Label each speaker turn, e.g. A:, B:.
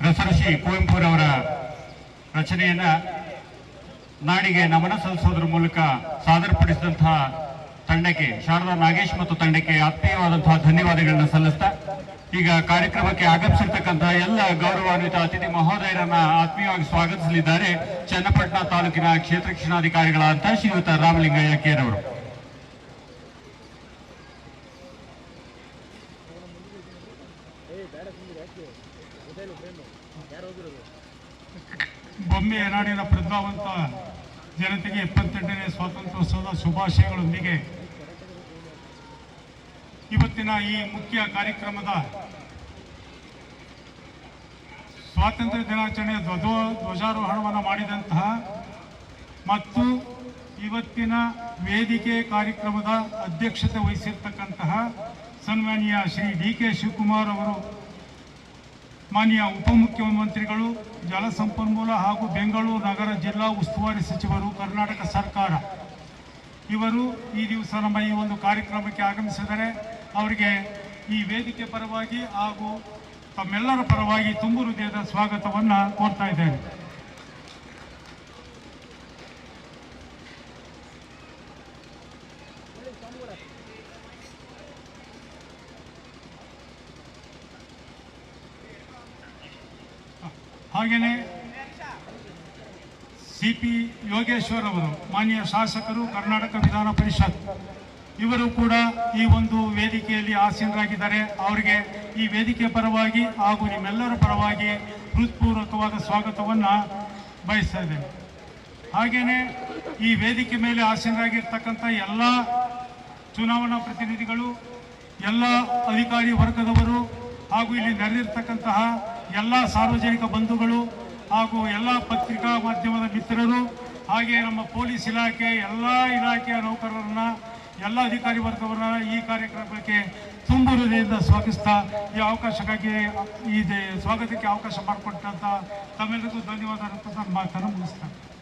A: ರಸಋಷಿ ಕುವೆಂಪುರವರ ರಚನೆಯನ್ನ ನಾಡಿಗೆ ನಮನ ಸಲ್ಲಿಸೋದ್ರ ಮೂಲಕ ಸಾದರಪಡಿಸಿದಂತಹ ತಂಡಕ್ಕೆ ಶಾರದಾ ನಾಗೇಶ್ ಮತ್ತು ತಂಡಕ್ಕೆ ಆತ್ಮೀಯವಾದಂತಹ ಧನ್ಯವಾದಗಳನ್ನು ಸಲ್ಲಿಸ್ತಾ, ಈಗ ಕಾರ್ಯಕ್ರಮಕ್ಕೆ ಆಗಮಿಸಿರ್ತಕ್ಕಂತಹ ಎಲ್ಲ ಗೌರವಾನ್ವಿತ ಅತಿಥಿ ಮಹೋದಯರನ್ನ ಆತ್ಮೀಯವಾಗಿ ಸ್ವಾಗತಿಸಲಿದ್ದಾರೆ ಚನ್ನಪಟ್ಟಣ ತಾಲೂಕಿನ ಕ್ಷೇತ್ರ ಶಿಕ್ಷಣಾಧಿಕಾರಿಗಳಾದಂತಹ ಶ್ರೀಯುತ ರಾಮಲಿಂಗಯ್ಯ ಕೇರವರು.
B: ಬೊಮ್ಮೆ ನಾಡಿನ ಪ್ರಜ್ಞಾವಂತ ಜನತೆಗೆ ಇಪ್ಪತ್ತೆಂಟನೇ ಸ್ವಾತಂತ್ರ್ಯೋತ್ಸವದ ಶುಭಾಶಯಗಳೊಂದಿಗೆ ಇವತ್ತಿನ ಈ ಮುಖ್ಯ ಕಾರ್ಯಕ್ರಮದ ಸ್ವಾತಂತ್ರ್ಯ ದಿನಾಚರಣೆಯ ಧ್ವಜ ಧ್ವಜಾರೋಹಣವನ್ನು ಮಾಡಿದಂತಹ ಮತ್ತು ಇವತ್ತಿನ ವೇದಿಕೆ ಕಾರ್ಯಕ್ರಮದ ಅಧ್ಯಕ್ಷತೆ ವಹಿಸಿರ್ತಕ್ಕಂತಹ ಸನ್ಮಾನ್ಯ ಶ್ರೀ ಡಿ ಕೆ ಶಿವಕುಮಾರ್ ಅವರು ಮಾನ್ಯ ಉಪಮುಖ್ಯಮಂತ್ರಿಗಳು ಜಲಸಂಪನ್ಮೂಲ ಹಾಗೂ ಬೆಂಗಳೂರು ನಗರ ಜಿಲ್ಲಾ ಉಸ್ತುವಾರಿ ಸಚಿವರು, ಕರ್ನಾಟಕ ಸರ್ಕಾರ. ಇವರು ಈ ದಿವಸ ನಮ್ಮ ಈ ಒಂದು ಕಾರ್ಯಕ್ರಮಕ್ಕೆ ಆಗಮಿಸಿದರೆ ಅವರಿಗೆ ಈ ವೇದಿಕೆ ಪರವಾಗಿ ಹಾಗೂ ತಮ್ಮೆಲ್ಲರ ಪರವಾಗಿ ತುಂಬು ಹೃದಯದ ಸ್ವಾಗತವನ್ನು ಕೋರ್ತಾ ಇದ್ದೇನೆ. ಹಾಗೆಯೇ ಸಿ ಪಿ ಯೋಗೇಶ್ವರ್ ಅವರು, ಮಾನ್ಯ ಶಾಸಕರು, ಕರ್ನಾಟಕ ವಿಧಾನ ಪರಿಷತ್, ಇವರು ಕೂಡ ಈ ಒಂದು ವೇದಿಕೆಯಲ್ಲಿ ಆಸೀನರಾಗಿದ್ದಾರೆ. ಅವರಿಗೆ ಈ ವೇದಿಕೆ ಪರವಾಗಿ ಹಾಗೂ ನಿಮ್ಮೆಲ್ಲರ ಪರವಾಗಿ ಹೃತ್ಪೂರ್ವಕವಾದ ಸ್ವಾಗತವನ್ನು ಬಯಸ್ತಾ ಇದ್ದೇನೆ. ಹಾಗೆಯೇ ಈ ವೇದಿಕೆ ಮೇಲೆ ಆಸೀನರಾಗಿರ್ತಕ್ಕಂಥ ಎಲ್ಲ ಚುನಾವಣಾ ಪ್ರತಿನಿಧಿಗಳು, ಎಲ್ಲ ಅಧಿಕಾರಿ ವರ್ಗದವರು ಹಾಗೂ ಇಲ್ಲಿ ನೆರೆದಿರ್ತಕ್ಕಂತಹ ಎಲ್ಲ ಸಾರ್ವಜನಿಕ ಬಂಧುಗಳು ಹಾಗೂ ಎಲ್ಲ ಪತ್ರಿಕಾ ಮಾಧ್ಯಮದ ಮಿತ್ರರು, ಹಾಗೆ ನಮ್ಮ ಪೊಲೀಸ್ ಇಲಾಖೆ, ಎಲ್ಲ ಇಲಾಖೆಯ ನೌಕರರನ್ನ, ಎಲ್ಲ ಅಧಿಕಾರಿ ವರ್ಗವನ್ನ ಈ ಕಾರ್ಯಕ್ರಮಕ್ಕೆ ತುಂಬು ಹೃದಯದಿಂದ ಸ್ವಾಗತಿಸ್ತಾ ಈ ಅವಕಾಶಕ್ಕಾಗಿ, ಈ ಸ್ವಾಗತಕ್ಕೆ ಅವಕಾಶ ಮಾಡಿಕೊಟ್ಟಂತ ತಮ್ಮೆಲ್ಲರಿಗೂ ಧನ್ಯವಾದ ಮಾತನ್ನು ಮುಗಿಸ್ತೇನೆ